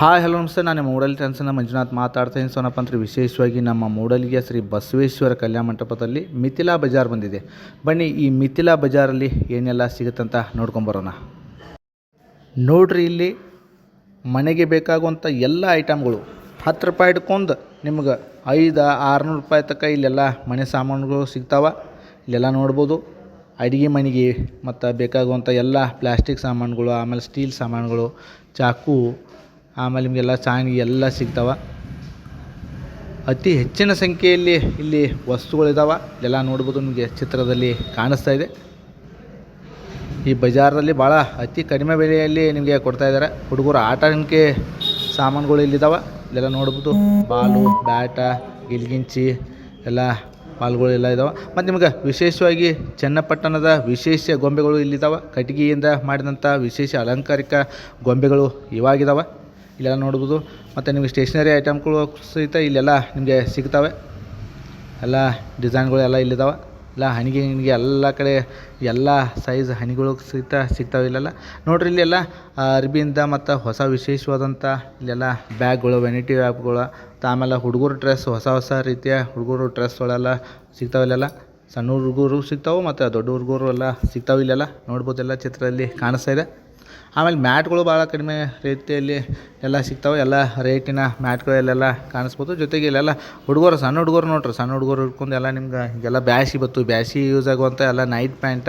Hi, hello, ನಮಸ್ತೆ. ನಾನು ನಿಮ್ಮ ಮೂಡಲ್ ಮಂಜುನಾಥ್ ಮಾತಾಡ್ತಾ ಇದ್ದೀನಿ. ಸೋನಪ್ಪ ಅಂದರೆ ವಿಶೇಷವಾಗಿ ನಮ್ಮ ಮೂಡಲಿಗೆ ಶ್ರೀ ಬಸವೇಶ್ವರ ಕಲ್ಯಾಣ ಮಂಟಪದಲ್ಲಿ ಮಿಥಿಲಾ ಬಜಾರ್ ಬಂದಿದೆ. ಬನ್ನಿ, ಈ ಮಿಥಿಲಾ ಬಜಾರಲ್ಲಿ ಏನೆಲ್ಲ ಸಿಗುತ್ತಂತ ನೋಡ್ಕೊಂಬರೋಣ ನೋಡ್ರಿ, ಇಲ್ಲಿ ಮನೆಗೆ ಬೇಕಾಗುವಂಥ ಎಲ್ಲ ಐಟಮ್ಗಳು ಹತ್ತು ರೂಪಾಯಿ ಹಿಡ್ಕೊಂಡು ನಿಮ್ಗೆ ಐದು, ಆರುನೂರು ರೂಪಾಯಿ ತನಕ ಇಲ್ಲೆಲ್ಲ ಮನೆ ಸಾಮಾನುಗಳು ಸಿಗ್ತಾವೆ. ಇಲ್ಲೆಲ್ಲ ನೋಡ್ಬೋದು. ಅಡುಗೆ ಮನೆಗೆ ಮತ್ತು ಬೇಕಾಗುವಂಥ ಎಲ್ಲ ಪ್ಲಾಸ್ಟಿಕ್ ಸಾಮಾನುಗಳು, ಆಮೇಲೆ ಸ್ಟೀಲ್ ಸಾಮಾನುಗಳು, ಚಾಕು ಆಮೇಲೆ ನಿಮಗೆಲ್ಲ ಸಾಂಗ್ ಎಲ್ಲ ಸಿಗ್ತಾವೆ. ಅತಿ ಹೆಚ್ಚಿನ ಸಂಖ್ಯೆಯಲ್ಲಿ ಇಲ್ಲಿ ವಸ್ತುಗಳಿದ್ದಾವೆ ಎಲ್ಲ ನೋಡ್ಬೋದು, ನಿಮಗೆ ಚಿತ್ರದಲ್ಲಿ ಕಾಣಿಸ್ತಾ ಇದೆ. ಈ ಬಜಾರಲ್ಲಿ ಭಾಳ ಅತಿ ಕಡಿಮೆ ಬೆಲೆಯಲ್ಲಿ ನಿಮಗೆ ಕೊಡ್ತಾ ಇದ್ದಾರೆ ಹುಡುಗರು ಆಟ ಆಡೋಕ್ಕೆ ಸಾಮಾನುಗಳು ಇಲ್ಲಿದ್ದಾವೆ ಇಲ್ಲೆಲ್ಲ ನೋಡ್ಬೋದು, ಬಾಲು, ಬ್ಯಾಟ, ಗಿಲ್ಗಿಂಚಿ, ಎಲ್ಲ ಬಾಲ್ಗಳು ಎಲ್ಲ ಇದ್ದಾವೆ ಮತ್ತು ನಿಮಗೆ ವಿಶೇಷವಾಗಿ ಚನ್ನಪಟ್ಟಣದ ವಿಶೇಷ ಗೊಂಬೆಗಳು ಇಲ್ಲಿದ್ದಾವೆ ಕಟ್ಟಿಗೆಯಿಂದ ಮಾಡಿದಂಥ ವಿಶೇಷ ಅಲಂಕಾರಿಕ ಗೊಂಬೆಗಳು ಇವಾಗಿದ್ದಾವೆ ಇಲ್ಲೆಲ್ಲ ನೋಡ್ಬೋದು. ಮತ್ತು ನಿಮಗೆ ಸ್ಟೇಷನರಿ ಐಟಮ್ಗಳು ಸಹಿತ ಇಲ್ಲೆಲ್ಲ ನಿಮಗೆ ಸಿಗ್ತವೆ. ಎಲ್ಲ ಡಿಸೈನ್ಗಳು ಎಲ್ಲ ಇಲ್ಲಿದ್ದಾವೆ ಇಲ್ಲ, ಹಣಿಗೆ ಗಿಣಿಗೆ ಎಲ್ಲ ಕಡೆ ಎಲ್ಲ ಸೈಜ್ ಹಣಿಗಳು ಸಹಿತ ಸಿಗ್ತಾವೆ ಇಲ್ಲೆಲ್ಲ. ನೋಡಿರಿ ಇಲ್ಲೆಲ್ಲ ಅರ್ಬಿಯಿಂದ ಮತ್ತು ಹೊಸ ವಿಶೇಷವಾದಂಥ ಇಲ್ಲೆಲ್ಲ ಬ್ಯಾಗ್ಗಳು ವೆನಿಟಿ ಬ್ಯಾಗ್ಗಳು ಆಮೇಲೆ ಹುಡುಗರು ಡ್ರೆಸ್ ಹೊಸ ಹೊಸ ರೀತಿಯ ಹುಡುಗರು ಡ್ರೆಸ್ಗಳೆಲ್ಲ ಸಿಗ್ತಾವೆ ಇಲ್ಲೆಲ್ಲ. ಸಣ್ಣ ಹುಡುಗರು ಸಿಗ್ತಾವೆ, ಮತ್ತು ದೊಡ್ಡ ಹುಡುಗರು ಎಲ್ಲ ಸಿಗ್ತಾವೆ ಇಲ್ಲೆಲ್ಲ. ನೋಡ್ಬೋದು ಎಲ್ಲ ಚಿತ್ರದಲ್ಲಿ ಕಾಣಿಸ್ತಾ ಇದೆ. ಆಮೇಲೆ ಮ್ಯಾಟ್ಗಳು ಭಾಳ ಕಡಿಮೆ ರೀತಿಯಲ್ಲಿ ಎಲ್ಲ ಸಿಗ್ತಾವೆ. ಎಲ್ಲ ರೇಟಿನ ಮ್ಯಾಟ್ಗಳು ಇಲ್ಲೆಲ್ಲ ಕಾಣಿಸ್ಬೋದು. ಜೊತೆಗೆ ಇಲ್ಲೆಲ್ಲ ಹುಡುಗರು, ಸಣ್ಣ ಹುಡುಗರು ನೋಡ್ರಿ. ಸಣ್ಣ ಹುಡುಗರು ಹಿಡ್ಕೊಂಡು ಎಲ್ಲ ನಿಮ್ಗೆ ಹೀಗೆಲ್ಲ ಬ್ಯಾಸಿ ಬತ್ತು. ಬ್ಯಾಸಿ ಯೂಸ್ ಆಗುವಂಥ ಎಲ್ಲ ನೈಟ್ ಪ್ಯಾಂಟ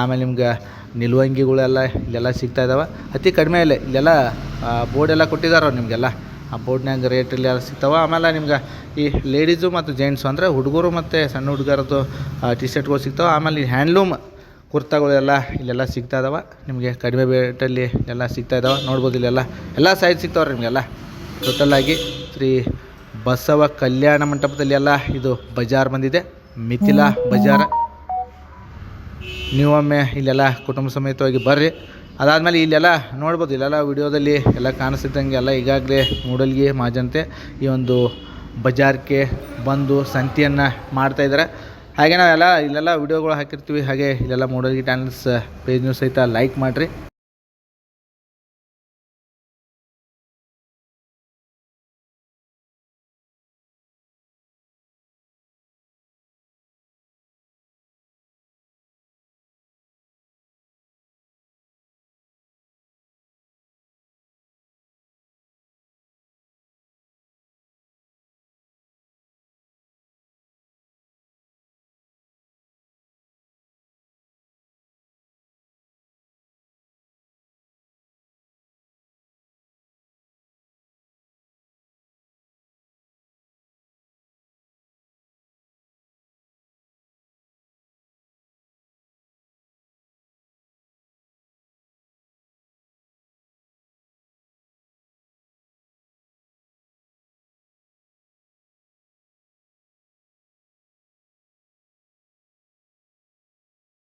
ಆಮೇಲೆ ನಿಮ್ಗೆ ನಿಲುವಂಗಿಗಳೆಲ್ಲ ಇಲ್ಲೆಲ್ಲ ಸಿಗ್ತಾ ಇದ್ದಾವೆ ಅತಿ ಕಡಿಮೆ ಇಲ್ಲ. ಇಲ್ಲೆಲ್ಲ ಬೋರ್ಡ್ ಎಲ್ಲ ಕೊಟ್ಟಿದ್ದಾರೆ ಅವ್ರು ನಿಮಗೆಲ್ಲ. ಆ ಬೋರ್ಡ್ನಾಗ ರೇಟಲ್ಲಿ ಎಲ್ಲ ಸಿಗ್ತಾವೆ. ಆಮೇಲೆ ನಿಮ್ಗೆ ಈ ಲೇಡೀಸು ಮತ್ತು ಜೆಂಟ್ಸು ಅಂದರೆ ಹುಡುಗರು ಮತ್ತು ಸಣ್ಣ ಹುಡುಗರದ್ದು ಟಿ ಶರ್ಟ್ಗಳು ಸಿಗ್ತಾವೆ. ಆಮೇಲೆ ಈ ಹ್ಯಾಂಡ್ಲೂಮ್ ಕುರ್ತಾಗಳೆಲ್ಲ ಇಲ್ಲೆಲ್ಲ ಸಿಗ್ತಾ ಇದಾವೆ. ನಿಮಗೆ ಕಡಿಮೆ ರೇಟಲ್ಲಿ ಎಲ್ಲ ಸಿಗ್ತಾ ಇದಾವೆ. ನೋಡ್ಬೋದು ಇಲ್ಲೆಲ್ಲ ಎಲ್ಲ ಸೈಜ್ ಸಿಗ್ತಾವೆ ರೀ ನಿಮಗೆಲ್ಲ ಟೋಟಲಾಗಿ ಶ್ರೀ ಬಸವ ಕಲ್ಯಾಣ ಮಂಟಪದಲ್ಲಿ ಎಲ್ಲ ಇದು ಬಜಾರ್ ಬಂದಿದೆ. ಮಿಥಿಲಾ ಬಜಾರ. ನೀವೊಮ್ಮೆ ಇಲ್ಲೆಲ್ಲ ಕುಟುಂಬ ಸಮೇತವಾಗಿ ಬರ್ರಿ. ಅದಾದಮೇಲೆ ಇಲ್ಲೆಲ್ಲ ನೋಡ್ಬೋದು, ಇಲ್ಲೆಲ್ಲ ವಿಡಿಯೋದಲ್ಲಿ ಎಲ್ಲ ಕಾಣಿಸ್ತಿದ್ದಂಗೆ ಎಲ್ಲ ಈಗಾಗಲೇ ಮೂಡಲ್ಗಿ ಮಾಜಂತೆ ಈ ಒಂದು ಬಜಾರ್ಗೆ ಬಂದು ಸಂತೆಯನ್ನು ಮಾಡ್ತಾಯಿದ್ದಾರೆ ಹಾಗೆ ನಾವೆಲ್ಲ ಇಲ್ಲೆಲ್ಲ ವೀಡಿಯೋಗಳು ಹಾಕಿರ್ತೀವಿ. ಹಾಗೆ ಇಲ್ಲೆಲ್ಲ ಮೂಡಲ್ಗಿ ಚಾನಲ್ಸ್ ಪೇಜ್ನು ಸಹಿತ ಲೈಕ್ ಮಾಡಿರಿ.